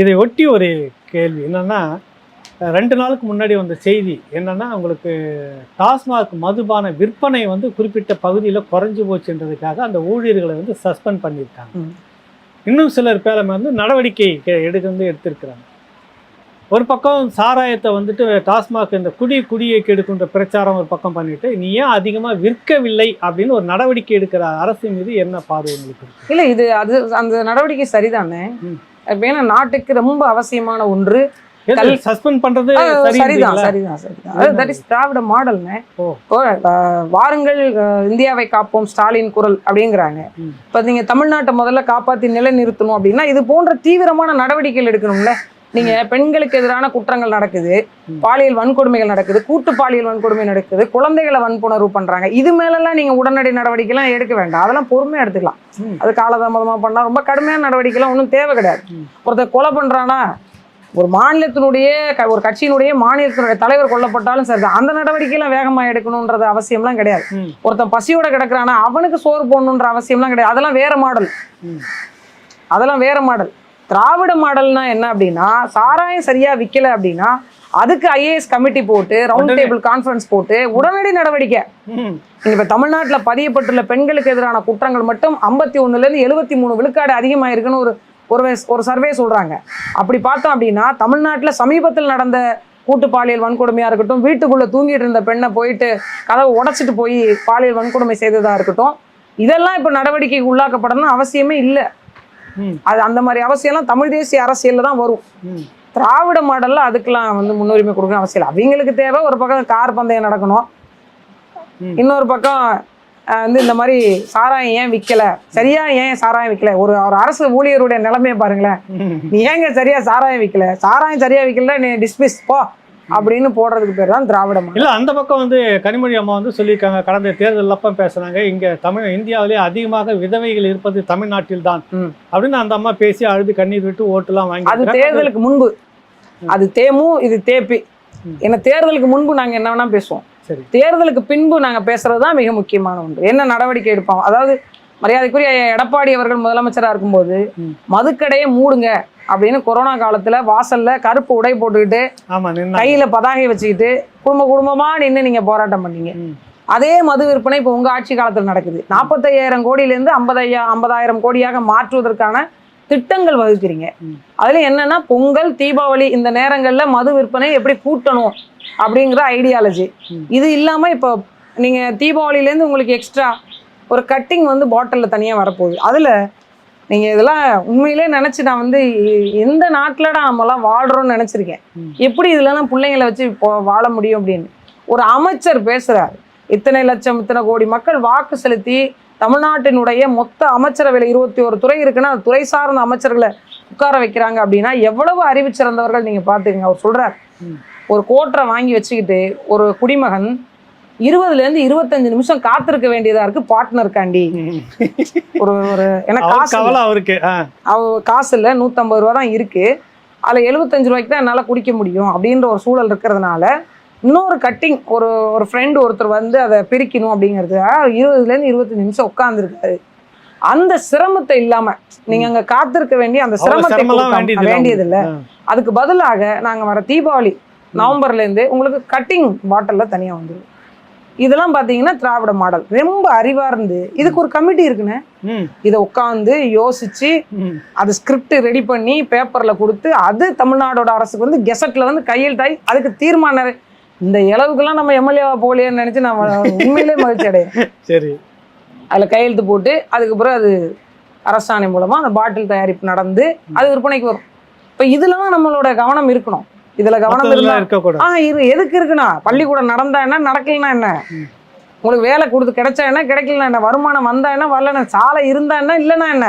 இதை ஒட்டி ஒரு கேள்வி. என்னன்னா ரெண்டு நாளுக்கு முன்னாடி வந்த செய்தி என்னன்னா உங்களுக்கு டாஸ்மாக் மதுபான விற்பனை வந்து குறிப்பிட்ட பகுதியில் குறைஞ்சு போச்சுன்றதுக்காக அந்த ஊழியர்களை வந்து சஸ்பெண்ட் பண்ணியிருக்காங்க. இன்னும் சிலர் பேரை வந்து நடவடிக்கை எடுக்க வந்து எடுத்திருக்கிறாங்க. ஒரு பக்கம் சாராயத்தை வந்துட்டு டாஸ்மாக் இந்த குடி குடியை கெடுக்கின்ற பிரச்சாரம் ஒரு பக்கம் பண்ணிட்டு நீ ஏன் அதிகமாக விற்கவில்லை அப்படின்னு ஒரு நடவடிக்கை எடுக்கிற அரசு மீது என்ன பார்வை உங்களுக்கு இல்ல இது அது அந்த நடவடிக்கை சரிதானே? ஏன்னா நாட்டுக்கு ரொம்ப அவசியமான ஒன்று. சஸ்பெண்ட் பண்றது ஆ, சரிதான் சரிதான் சரிதான். சரிதான் தட் இஸ் திராவிட மாடல்னு வாருங்கள் இந்தியாவை காப்போம் ஸ்டாலின் குரல் அப்படிங்கிறாங்க. இப்ப நீங்க தமிழ்நாட்டை முதல்ல காப்பாத்தி நிலைநிறுத்தணும் அப்படின்னா இது போன்ற தீவிரமான நடவடிக்கைகள் எடுக்கணும்ல. நீங்க பெண்களுக்கு எதிரான குற்றங்கள் நடக்குது. பாலியல் வன்கொடுமைகள் நடக்குது கூட்டு பாலியல் வன்கொடுமை நடக்குது குழந்தைகளை வன்புணர்வு பண்றாங்க இது மேலெல்லாம் நீங்க உடனடி நடவடிக்கை எல்லாம் எடுக்க வேண்டாம் அதெல்லாம் பொறுமையா எடுத்துக்கலாம். அது காலதாமதமா பண்ணா ரொம்ப கடுமையான நடவடிக்கை எல்லாம் ஒன்றும் தேவை கிடையாது. ஒருத்தர் கொலை பண்றானா ஒரு மாநிலத்தினுடைய ஒரு கட்சியினுடைய மாநிலத்தினுடைய தலைவர் கொல்லப்பட்டாலும் சரிதான் அந்த நடவடிக்கையெல்லாம் வேகமா எடுக்கணுன்றது அவசியம்லாம் கிடையாது. ஒருத்தன் பசியோட கிடக்குறானா அவனுக்கு சோறு போடணுன்ற அவசியம்லாம் கிடையாது அதெல்லாம் வேற மாடல். அதெல்லாம் வேற மாடல் திராவிட மாடல்னா என்ன அப்படின்னா சாராயம் சரியா விக்கல அப்படின்னா அதுக்கு ஐஏஎஸ் கமிட்டி போட்டு ரவுண்ட். டேபிள் கான்ஃபரன்ஸ் போட்டு உடனடி நடவடிக்கை இப்ப தமிழ்நாட்டுல பதியப்பட்டுள்ள பெண்களுக்கு எதிரான குற்றங்கள் மட்டும் ஐம்பத்தி ஒண்ணுல இருந்து எழுபத்தி மூணு விழுக்காடு அதிகமாயிருக்குன்னு ஒரு ஒரு ஒரு சர்வே சொல்றாங்க அப்படி பார்த்தோம் அப்படின்னா தமிழ்நாட்டுல சமீபத்தில் நடந்த கூட்டு பாலியல் வன்கொடுமையா இருக்கட்டும் வீட்டுக்குள்ள தூங்கிட்டு இருந்த பெண்ணை போயிட்டு கதவை உடைச்சிட்டு போய் பாலியல் வன்கொடுமை செய்ததா இருக்கட்டும் இதெல்லாம் இப்ப நடவடிக்கைக்கு உள்ளாக்கப்படணும்னு அவசியமே இல்லை. அது அந்த மாதிரி அவசியம்லாம் தமிழ் தேசிய அரசியல்ல தான் வரும். திராவிட மாடல்ல அதுக்கெல்லாம் வந்து முன்னுரிமை கொடுக்கணும் அவசியம் இல்லை. அவங்களுக்கு தேவை ஒரு பக்கம் கார் பந்தயம் நடக்கணும். இன்னொரு பக்கம் வந்து இந்த மாதிரி சாராயம் ஏன் விற்கல சரியா ஏன் சாராயம் விற்கல ஒரு ஒரு அரசு ஊழியருடைய நிலைமையை பாருங்களேன். நீ ஏங்க சரியா சாராயம் விற்கல சாராயம் சரியா விற்கல நீ டிஸ்மிஸ் போ. அப்படின்னு போடுறதுக்கு பேர் தான் திராவிட இல்ல அந்த பக்கம் வந்து கனிமொழி அம்மா வந்து சொல்லியிருக்காங்க. கடந்த தேர்தல் அப்ப பேசுனாங்க. இங்க தமிழ் இந்தியாவிலே அதிகமாக விதவைகள் இருப்பது தமிழ்நாட்டில் தான். அப்படின்னு அந்த அம்மா பேசி அழுது கண்ணீர் விட்டு ஓட்டுலாம் வாங்கி அது தேர்தலுக்கு முன்பு. அது தேமு இது தேப்பி. ம். ஏன்னா தேர்தலுக்கு முன்பு நாங்க என்ன வேணா பேசுவோம். சரி. தேர்தலுக்கு பின்பு நாங்க பேசுறது தான் மிக முக்கியமான ஒன்று. என்ன நடவடிக்கை எடுப்போம் அதாவது மரியாதைக்குரிய எடப்பாடி அவர்கள் முதலமைச்சரா இருக்கும்போது. மதுக்கடையை மூடுங்க அப்படின்னு கொரோனா காலத்துல வாசல்ல கருப்பு உடை போட்டுக்கிட்டு கையில பதாகை வச்சுக்கிட்டு குடும்ப குடும்பமா நின்று நீங்க போராட்டம் பண்ணீங்க. அதே மது விற்பனை இப்போ உங்க ஆட்சி காலத்தில் நடக்குது நாற்பத்தையாயிரம் கோடியிலேருந்து ஐம்பதையா ஐம்பதாயிரம் கோடியாக மாற்றுவதற்கான திட்டங்கள் வகுக்கிறீங்க. அதுல என்னன்னா பொங்கல் தீபாவளி இந்த நேரங்கள்ல மது விற்பனை எப்படி கூட்டணும் அப்படிங்கிற ஐடியாலஜி. இது இல்லாம இப்போ நீங்க தீபாவளியிலேருந்து உங்களுக்கு எக்ஸ்ட்ரா ஒரு கட்டிங் வந்து பாட்டில்ல தனியா வரப்போகுது. அதுல நீங்க இதெல்லாம் உண்மையிலே நினைச்சு நான் வந்து எந்த நாட்டுலடா நம்மலாம் வாழ்றோம்னு நினைச்சிருக்கேன். எப்படி இதுலலாம் பிள்ளைங்களை வச்சு இப்போ வாழ முடியும் அப்படின்னு. ஒரு அமைச்சர் பேசுறாரு. இத்தனை லட்சம் இத்தனை கோடி மக்கள் வாக்கு செலுத்தி தமிழ்நாட்டினுடைய மொத்த அமைச்சரவையில் இருபத்தி ஒரு துறை இருக்குன்னா துறை சார்ந்த அமைச்சர்களை உட்கார வைக்கிறாங்க அப்படின்னா எவ்வளவு அறிவு சிறந்தவர்கள் நீங்க பாத்துக்கங்க அவர் சொல்றார். ம். ஒரு கோட்டரை வாங்கி வச்சுக்கிட்டு ஒரு குடிமகன் இருபதுல இருந்து இருபத்தஞ்சு நிமிஷம் காத்திருக்க வேண்டியதா இருக்கு பார்ட்னருக்காண்டி. ஒரு ஒரு அவர் காசு அவருக்கு. அவ காசு இல்லை நூற்றம்பது ரூபா தான் இருக்கு. அதில் எழுபத்தஞ்சு ரூபாய்க்கு தான் என்னால் குடிக்க முடியும் அப்படின்ற ஒரு சூழல் இருக்கிறதுனால இன்னொரு கட்டிங் ஒரு ஒரு ஃப்ரெண்டு ஒருத்தர் வந்து அதை பிரிக்கணும் அப்படிங்கிறது இருபதுலேருந்து இருபத்தஞ்சு நிமிஷம் உட்காந்துருக்காரு அந்த சிரமத்தை இல்லாம நீங்க அங்க காத்திருக்க வேண்டிய அந்த சிரமத்தை வேண்டியது இல்ல. அதுக்கு பதிலாக நாங்க வர தீபாவளி நவம்பர்ல இருந்து உங்களுக்கு கட்டிங் பாட்டில்ல தனியா வந்துடும் இதெல்லாம் பாத்தீங்கன்னா திராவிட மாடல். ரொம்ப அறிவார்ந்து இதுக்கு ஒரு கமிட்டி இருக்குண்ணே. இதை உட்காந்து யோசிச்சு. அது ஸ்கிரிப்ட் ரெடி பண்ணி பேப்பர்ல கொடுத்து அது தமிழ்நாடோட அரசுக்கு வந்து கெசட்ல வந்து கையெழுத்தாய் அதுக்கு தீர்மானம் இந்த இளவுக்கெல்லாம் நம்ம எம்எல்ஏவா போகலையேன்னு நினைச்சு நான் உண்மையிலே மகிழ்ச்சி அடையேன் சரி. அதுல கையெழுத்து போட்டு அதுக்கு பிறகு அது அரசாணை மூலமா அந்த பாட்டில் தயாரிப்பு நடந்து அது விற்பனைக்கு வரும். இப்ப இதுல தான் நம்மளோட கவனம் இருக்கணும். இதுல கவனம் இருந்தா இருக்கக்கூடாது. ஆ இரு எதுக்கு இருக்குண்ணா பள்ளிக்கூடம் நடந்தா என்ன நடக்கலனா என்ன. உங்களுக்கு வேலை கொடுத்து கிடைச்சா என்ன கிடைக்கலனா என்ன? வருமானம் வந்தா என்ன வரலனா சாலை இருந்தா என்ன இல்லைன்னா என்ன.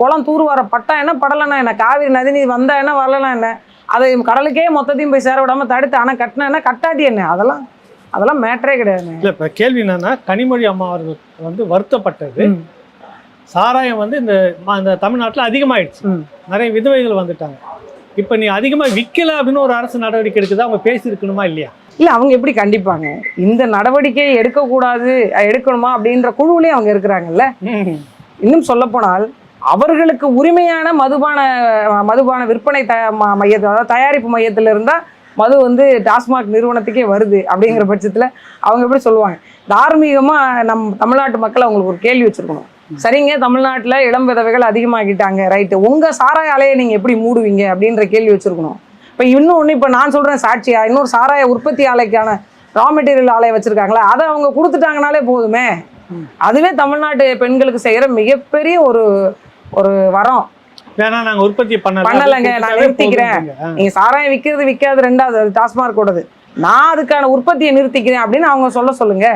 குளம் தூர்வார பட்டா என்ன படலனா என்ன? காவிரி நதி நீர் வந்தா என்ன வரலனா என்ன? அதை கடலுக்கே மொத்தத்தையும் போய் சேர விடாம தடுத்து அணை கட்டினா என்ன? கட்டாட்டி என்ன? அதெல்லாம் அதெல்லாம் மேட்டரே கிடையாது இல்ல இப்ப கேள்வி என்னன்னா கனிமொழி அம்மா அவர்கள் வந்து வருத்தப்பட்டது. சாராயம் வந்து இந்த தமிழ்நாட்டுல அதிகமாயிடுச்சு. நிறைய விதவைகள் வந்துட்டாங்க. இப்ப நீ அதிகமா விக்கல அப்படின்னு ஒரு அரசு நடவடிக்கை எடுக்குதா? அவங்க பேசியிருக்கணுமா இல்லையா? இல்ல அவங்க எப்படி கண்டிப்பாங்க? இந்த நடவடிக்கையை எடுக்கக்கூடாது எடுக்கணுமா அப்படின்ற குழுவிலே அவங்க இருக்கிறாங்கல்ல? இன்னும் சொல்லப்போனால் அவர்களுக்கு உரிமையான மதுபான மதுபான விற்பனை த மையத்தில் அதாவது தயாரிப்பு மையத்தில் இருந்தால் மது வந்து டாஸ்மாக் நிறுவனத்துக்கே வருது அப்படிங்கிற பட்சத்தில் அவங்க எப்படி சொல்லுவாங்க? தார்மீகமாக நம் தமிழ்நாட்டு மக்கள் அவங்களுக்கு ஒரு கேள்வி வச்சுருக்கணும். சரிங்க தமிழ்நாட்டில் இளம் விதவைகள் அதிகமாகிட்டாங்க. ரைட்டு உங்கள் சாராய ஆலையை நீங்கள் எப்படி மூடுவீங்க அப்படின்ற கேள்வி வச்சுருக்கணும். இப்போ இன்னும் ஒன்று இப்போ நான் சொல்கிறேன் சாட்சியா இன்னொரு சாராய உற்பத்தி ஆலைக்கான ரா மெட்டீரியல் ஆலையை வச்சுருக்காங்களா அதை அவங்க கொடுத்துட்டாங்கனாலே போதுமே. அதுவே தமிழ்நாட்டு பெண்களுக்கு செய்கிற மிகப்பெரிய ஒரு ஒரு வரம். வேணா நாங்க உற்பத்தி பண்ணல பண்ணலைங்க, நான் நிறுத்திக்கிறேன். நீங்க சாராயம் விற்கிறது விற்காது ரெண்டாவது டாஸ்மார்க்கோடது. நான் அதுக்கான உற்பத்தியை நிறுத்திக்கிறேன் அப்படின்னு அவங்க சொல்ல சொல்லுங்க.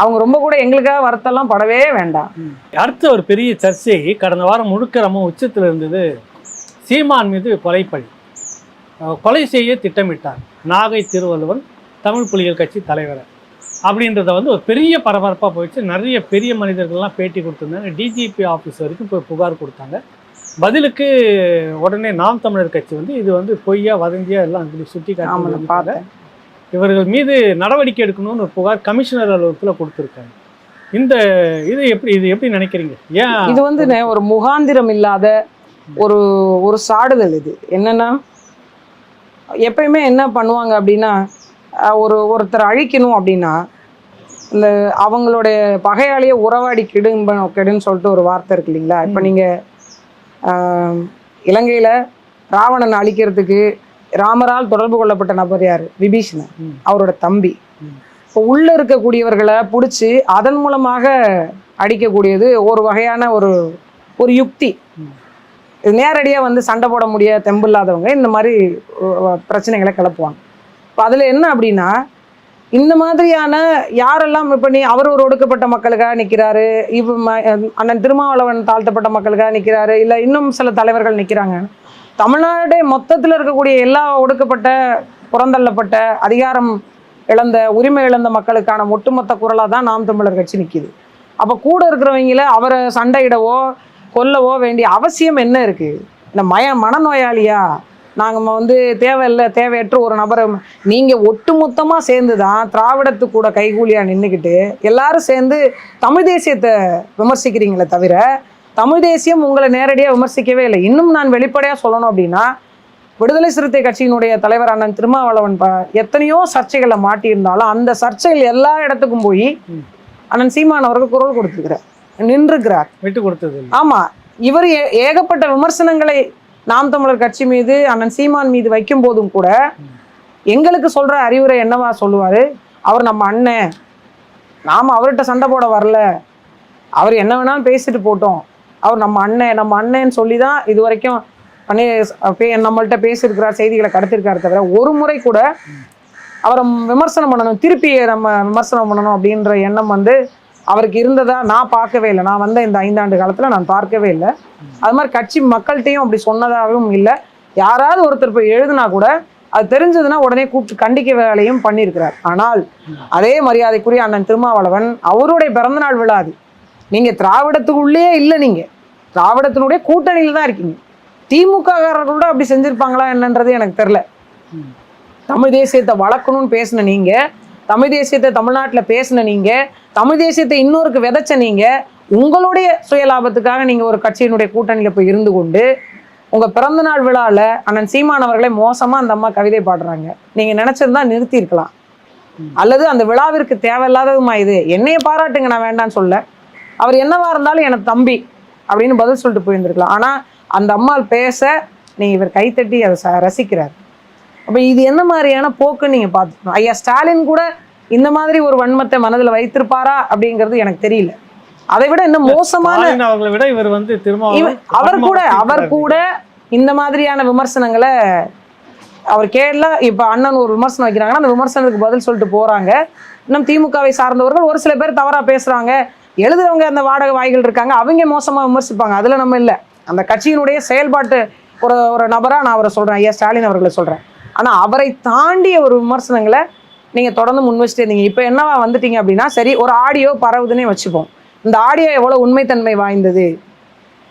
அவங்க ரொம்ப கூட எங்களுக்காக வருத்தம்லாம் படவே வேண்டாம். அடுத்த ஒரு பெரிய சர்ச்சை கடந்த வாரம் முழுக்க ரொம்ப உச்சத்தில் இருந்தது சீமான் மீது கொலைப்பழி கொலை செய்ய திட்டமிட்டார் நாகை திருவள்ளுவன் தமிழ் புலிகள் கட்சி தலைவர். அப்படின்றத வந்து ஒரு பெரிய பரபரப்பாக போயிடுச்சு. நிறைய பெரிய மனிதர்கள்லாம் பேட்டி கொடுத்துருந்தாங்க. டிஜிபி ஆஃபீஸ் வரைக்கும் போய் புகார் கொடுத்தாங்க. பதிலுக்கு உடனே நாம் தமிழர் கட்சி வந்து இது வந்து பொய்யா வதந்தியா எல்லாம் சுட்டி ஆமா நான் காட்டி பார்த்தேன். இவர்கள் மீது நடவடிக்கை எடுக்கணும்னு ஒரு புகார் கமிஷனர் அலுவலகத்தில் கொடுத்துருக்காங்க. இந்த இது எப்படி இது எப்படி நினைக்கிறீங்க? ஏன் இது வந்து ஒரு முகாந்திரம் இல்லாத ஒரு ஒரு சாடுதல் இது. என்னன்னா எப்பயுமே என்ன பண்ணுவாங்க அப்படின்னா ஒரு ஒருத்தர் அழிக்கணும் அப்படின்னா இந்த அவங்களுடைய பகையாளியை உறவாடி கெடும்ப கெடுன்னு சொல்லிட்டு ஒரு வார்த்தை இருக்கு இல்லைங்களா? இப்போ நீங்கள் இலங்கையில் ராவணன் அழிக்கிறதுக்கு ராமரால் தொடர்பு கொள்ளப்பட்ட நபர் யார்? விபீஷணன். அவரோட தம்பி. இப்போ உள்ளே இருக்கக்கூடியவர்களை பிடிச்சி அதன் மூலமாக அடிக்கக்கூடியது ஒரு வகையான ஒரு ஒரு யுக்தி. நேரடியாக வந்து சண்டை போட முடிய தெம்பு இல்லாதவங்க இந்த மாதிரி பிரச்சனைகளை கிளப்புவாங்க. இப்போ அதில் என்ன அப்படின்னா இந்த மாதிரியான யாரெல்லாம் இப்போ நீ அவர் ஒரு ஒடுக்கப்பட்ட மக்களுக்காக நிற்கிறாரு இவ அண்ணன் திருமாவளவன் தாழ்த்தப்பட்ட மக்களுக்காக நிற்கிறாரு இல்லை இன்னும் சில தலைவர்கள் நிற்கிறாங்க தமிழ்நாடு மொத்தத்தில் இருக்கக்கூடிய எல்லா ஒடுக்கப்பட்ட புறந்தள்ளப்பட்ட அதிகாரம் இழந்த உரிமை இழந்த மக்களுக்கான ஒட்டுமொத்த குரலாக தான் நாம் தமிழர் கட்சி நிற்கிது அப்போ கூட இருக்கிறவங்கள அவரை சண்டையிடவோ கொல்லவோ வேண்டிய அவசியம் என்ன இருக்குது இந்த மய மனநோயாளியா? நாங்கள் வந்து தேவையில்லை தேவையற்ற ஒரு நபரை நீங்கள் ஒட்டுமொத்தமாக சேர்ந்து தான் திராவிடத்து கூட கைகூலியாக நின்றுக்கிட்டு எல்லாரும் சேர்ந்து தமிழ் தேசியத்தை விமர்சிக்கிறீங்களே தவிர தமிழ் தேசியம் உங்களை நேரடியாக விமர்சிக்கவே இல்லை. இன்னும் நான் வெளிப்படையாக சொல்லணும் அப்படின்னா விடுதலை சிறுத்தை கட்சியினுடைய தலைவர் அண்ணன் திருமாவளவன் எத்தனையோ சர்ச்சைகளை மாட்டியிருந்தாலும் அந்த சர்ச்சைகள் எல்லா இடத்துக்கும் போய். அண்ணன் சீமான் அவருக்கு குரல் கொடுத்துருக்கிறார். நின்றுக்கிறார் விட்டு கொடுத்தது ஆமா. இவர் ஏ- ஏகப்பட்ட விமர்சனங்களை நாம் தமிழர் கட்சி மீது அண்ணன் சீமான் மீது வைக்கும் போதும் கூட எங்களுக்கு சொல்ற அறிவுரை என்னவா சொல்லுவாரு? அவர் நம்ம அண்ணன். நாம அவர்கிட்ட சண்டை போட வரல. அவர் என்ன வேணாலும் பேசிட்டு போட்டோம். அவர் நம்ம அண்ணன் நம்ம அண்ணன் சொல்லி தான் இது வரைக்கும் பண்ணி நம்மள்கிட்ட பேசியிருக்கிறார் செய்திகளை கடத்திருக்காரு தவிர ஒரு முறை கூட அவரை விமர்சனம் பண்ணணும் திருப்பி நம்ம விமர்சனம் பண்ணணும் அப்படின்ற எண்ணம் வந்து அவருக்கு இருந்ததா நான் பார்க்கவே இல்லை. நான் வந்த இந்த ஐந்தாண்டு காலத்தில் நான் பார்க்கவே இல்லை. அது மாதிரி கட்சி மக்கள்கிட்டையும் அப்படி சொன்னதாகவும் இல்லை. யாராவது ஒருத்தர் போய் எழுதுனா கூட அது தெரிஞ்சதுன்னா உடனே கூப்பிட்டு கண்டிக்க வேலையும் பண்ணியிருக்கிறார். ஆனால் அதே மரியாதைக்குரிய அண்ணன் திருமாவளவன் அவருடைய பிறந்தநாள் விழா அது. நீங்கள் திராவிடத்துக்குள்ளேயே இல்லை நீங்கள் திராவிடத்தினுடைய கூட்டணியில் தான் இருக்கீங்க. திமுகவாரர்களோட அப்படி செஞ்சுருப்பாங்களா என்னன்றது எனக்கு தெரில தமிழ் தேசியத்தை வளர்க்கணும்னு பேசின நீங்கள் தமிழ் தேசியத்தை தமிழ்நாட்டில் பேசின நீங்கள் தமிழ் தேசியத்தை இன்னொருக்கு விதைச்ச நீங்கள் உங்களுடைய சுயலாபத்துக்காக நீங்கள் ஒரு கட்சியினுடைய கூட்டணியில் போய் இருந்து கொண்டு உங்கள் பிறந்தநாள் விழாவில் அண்ணன் சீமான் அவர்களே அந்த அம்மா கவிதை பாடுறாங்க. நீங்கள் நினச்சிருந்தா நிறுத்தியிருக்கலாம் அல்லது அந்த விழாவிற்கு தேவையில்லாததுமா இது? என்னைய பாராட்டுங்க நான் வேண்டாம்னு சொல்ல. அவர் என்னவா இருந்தாலும் எனக்கு தம்பி அப்படின்னு பதில் சொல்லிட்டு போயிருந்திருக்கலாம். ஆனா அந்த அம்மாள் பேச நீங்க இவர் கைத்தட்டி அதை ச- ரசிக்கிறார். அப்ப இது என்ன மாதிரியான போக்குன்னு நீங்க பார்த்துக்கணும். ஐயா ஸ்டாலின் கூட இந்த மாதிரி ஒரு வன்மத்தை மனதில் வைத்திருப்பாரா அப்படிங்கிறது எனக்கு தெரியல. அதை விட இன்னும் மோசமான அவர்களை விட இவர் வந்து திரும்ப அவர் கூட அவர் கூட இந்த மாதிரியான விமர்சனங்களை அவர் கேட்கல இப்போ அண்ணன் ஒரு விமர்சனம் வைக்கிறாங்கன்னா அந்த விமர்சனத்துக்கு பதில் சொல்லிட்டு போறாங்க. இன்னும் திமுகவை சார்ந்தவர்கள் ஒரு சில பேர் தவறா பேசுறாங்க. எழுதுறவங்க அந்த வாடகை வாய்கள் இருக்காங்க அவங்க மோசமாக விமர்சிப்பாங்க. அதில் நம்ம இல்லை. அந்த கட்சியினுடைய செயல்பாட்டு ஒரு ஒரு நபராக நான் அவரை சொல்கிறேன் ஐயா ஸ்டாலின் அவர்களை சொல்கிறேன் ஆனால் அவரை தாண்டிய ஒரு விமர்சனங்களை நீங்கள் தொடர்ந்து முன் வச்சுட்டே இருந்தீங்க. இப்போ என்னவா வந்துட்டீங்க அப்படின்னா சரி ஒரு ஆடியோ பரவுதுன்னே வச்சுப்போம். இந்த ஆடியோ எவ்வளோ உண்மைத்தன்மை வாய்ந்தது?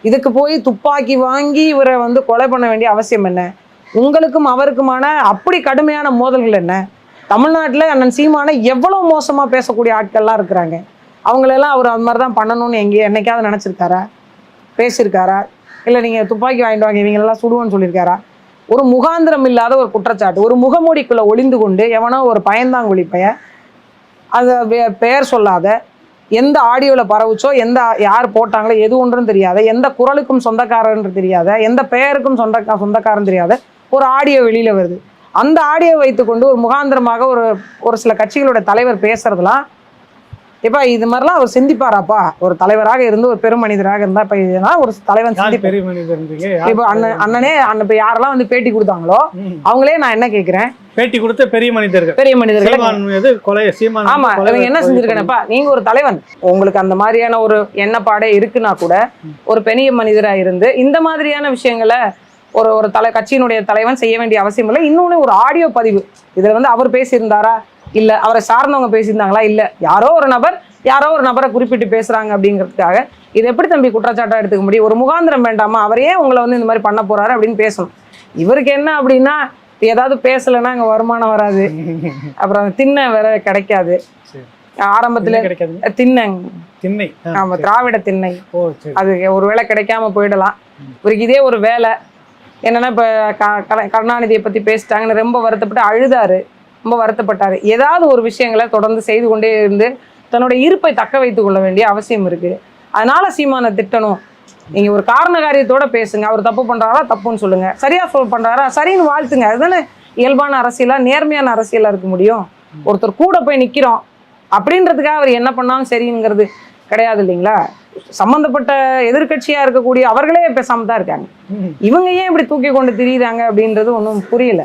இதுக்கு போய் துப்பாக்கி வாங்கி இவரை வந்து கொலை பண்ண வேண்டிய அவசியம் என்ன? உங்களுக்கும் அவருக்குமான அப்படி கடுமையான மோதல்கள் என்ன? தமிழ்நாட்டில் அண்ணன் சீமானை எவ்வளோ மோசமாக பேசக்கூடிய ஆட்கள்லாம் இருக்கிறாங்க. அவங்களெல்லாம் அவர் அது மாதிரி தான் பண்ணணும்னு எங்கேயே என்னைக்காவது நினச்சிருக்காரா? பேசியிருக்காரா? இல்லை நீங்கள் துப்பாக்கி வாங்கிட்டு வாங்க இவங்களெல்லாம் சுடுவோன்னு சொல்லியிருக்காரா? ஒரு முகாந்திரம் இல்லாத ஒரு குற்றச்சாட்டு. ஒரு முகமூடிக்குள்ளே ஒளிந்து கொண்டு எவனோ ஒரு பயந்தாங்குழி பையன் அதை பெயர் சொல்லாத எந்த ஆடியோவில் பரவுச்சோ எந்த யார் போட்டாங்களோ எது ஒன்றும் தெரியாத எந்த குரலுக்கும் சொந்தக்காரன்னு தெரியாத எந்த பெயருக்கும் சொந்தக்கா சொந்தக்காரன் தெரியாத ஒரு ஆடியோ வெளியில் வருது. அந்த ஆடியோ வைத்துக்கொண்டு ஒரு முகாந்திரமாக ஒரு ஒரு சில கட்சிகளோட தலைவர் பேசுறதுலாம் இப்போ இது மாதிரிலாம் அவர் சிந்திப்பாராப்பா? ஒரு தலைவராக இருந்து ஒரு பெரும் மனிதராக இருந்தா இப்போ இதெல்லாம் ஒரு தலைவன் இப்போ அண்ணன் அண்ணனே அண்ணன் இப்போ யாரெல்லாம் வந்து பேட்டி கொடுத்தாங்களோ. அவங்களே நான் என்ன கேட்குறேன் பேட்டி கொடுத்த பெரிய மனிதர்கள். பெரிய மனிதர்கள். ஆமா இவங்க என்ன செஞ்சிருக்கேனப்பா நீங்க ஒரு தலைவன். உங்களுக்கு அந்த மாதிரியான ஒரு எண்ணப்பாடே இருக்குன்னா கூட ஒரு பெரிய மனிதரா இருந்து இந்த மாதிரியான விஷயங்களை ஒரு ஒரு தலை கட்சியினுடைய தலைவன் செய்ய வேண்டிய அவசியம் இல்லை. இன்னொன்னு ஒரு ஆடியோ பதிவு. இதுல வந்து அவர் பேசியிருந்தாரா? இல்ல அவரை சார்ந்தவங்க பேசியிருந்தாங்களா? இல்ல. யாரோ ஒரு நபர் யாரோ ஒரு நபரை குறிப்பிட்டு பேசுறாங்க அப்படிங்கிறதுக்காக இது எப்படி தம்பி குற்றச்சாட்டா எடுத்துக்க முடியும்? ஒரு முகாந்திரம் வேண்டாமா? அவர் உங்களை வந்து இந்த மாதிரி பண்ண போறாரு அப்படின்னு பேசணும். இவருக்கு என்ன அப்படின்னா ஏதாவது பேசலைன்னா அங்க வருமானம் வராது. அப்புறம் திண்ணை வேற கிடைக்காது. ஆரம்பத்துல கிடைக்காது? திண்ணை. ஆமா. திராவிட திண்ணை. அது ஒரு வேளை கிடைக்காம போயிடலாம். இவருக்கு இதே ஒரு வேலை. என்னன்னா இப்ப கருணாநிதியை பத்தி பேசிட்டாங்கன்னு ரொம்ப வருத்தப்பட்டு அழுதாரு. ரொம்ப வருத்தப்பட்டார். ஏதாவது ஒரு விஷயங்களை தொடர்ந்து செய்து கொண்டே இருந்து தன்னுடைய இருப்பை தக்க வைத்து கொள்ள வேண்டிய அவசியம் இருக்கு. அதனால சீமானை திட்டணும். நீங்க ஒரு காரண காரியத்தோட பேசுங்க. அவர் தப்பு பண்றாரா தப்புன்னு சொல்லுங்க. சரியா சொல் பண்றாரா? சரின்னு வாழ்த்துங்க. அதுதானே இயல்பான அரசியலா நேர்மையான அரசியலா இருக்க முடியும். ஒருத்தர் கூட போய் நிக்கிறோம். அப்படின்றதுக்காக அவர் என்ன பண்ணாலும் சரிங்கிறது கிடையாது இல்லைங்களா? சம்பந்தப்பட்ட எதிர்கட்சியா இருக்கக்கூடிய அவர்களே பேசாம தான் இருக்காங்க. இவங்க ஏன் இப்படி தூக்கி கொண்டு திரியுறாங்க அப்படின்றது ஒன்றும் புரியல.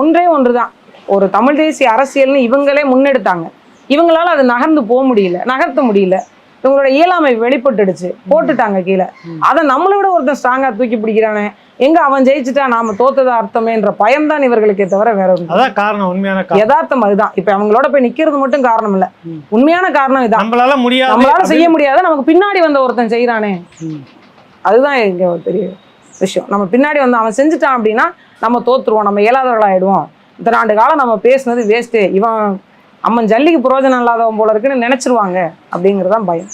ஒன்றே ஒன்று தான் ஒரு தமிழ் தேசிய அரசியல்னு இவங்களே முன்னெடுத்தாங்க. இவங்களால அது நகர்ந்து போக முடியல நகர்த்த முடியல. இவங்களோட இயலாமை வெளிப்பட்டுடுச்சு போட்டுட்டாங்க கீழே. அதை நம்மளை விட ஒருத்தன் ஸ்ட்ராங்கா தூக்கி பிடிக்கிறானே எங்க அவன் ஜெயிச்சுட்டா நாம தோத்ததா அர்த்தமேன்ற பயம்தான் இவர்களுக்கே தவிர வேற அதான் காரணம் உண்மையான யதார்த்தம் அதுதான். இப்ப அவங்களோட போய் நிக்கிறது மட்டும் காரணம் இல்ல. உண்மையான காரணம் இதான் நம்மளால முடியாது நம்மளால செய்ய முடியாத நமக்கு பின்னாடி வந்த ஒருத்தன் செய்யறானே. அதுதான் இங்க பெரிய விஷயம். நம்ம பின்னாடி வந்து அவன் செஞ்சுட்டான் அப்படின்னா நம்ம தோத்துருவோம் நம்ம இயலாதவர்கள் ஆயிடுவோம் இத்தனை ஆண்டு காலம் நம்ம பேசுனது வேஸ்ட்டு இவன் அம்மன் ஜல்லிக்கு பிரயோஜனம் இல்லாதவன் போல இருக்குன்னு நினச்சிருவாங்க அப்படிங்கிறதான் பயம்.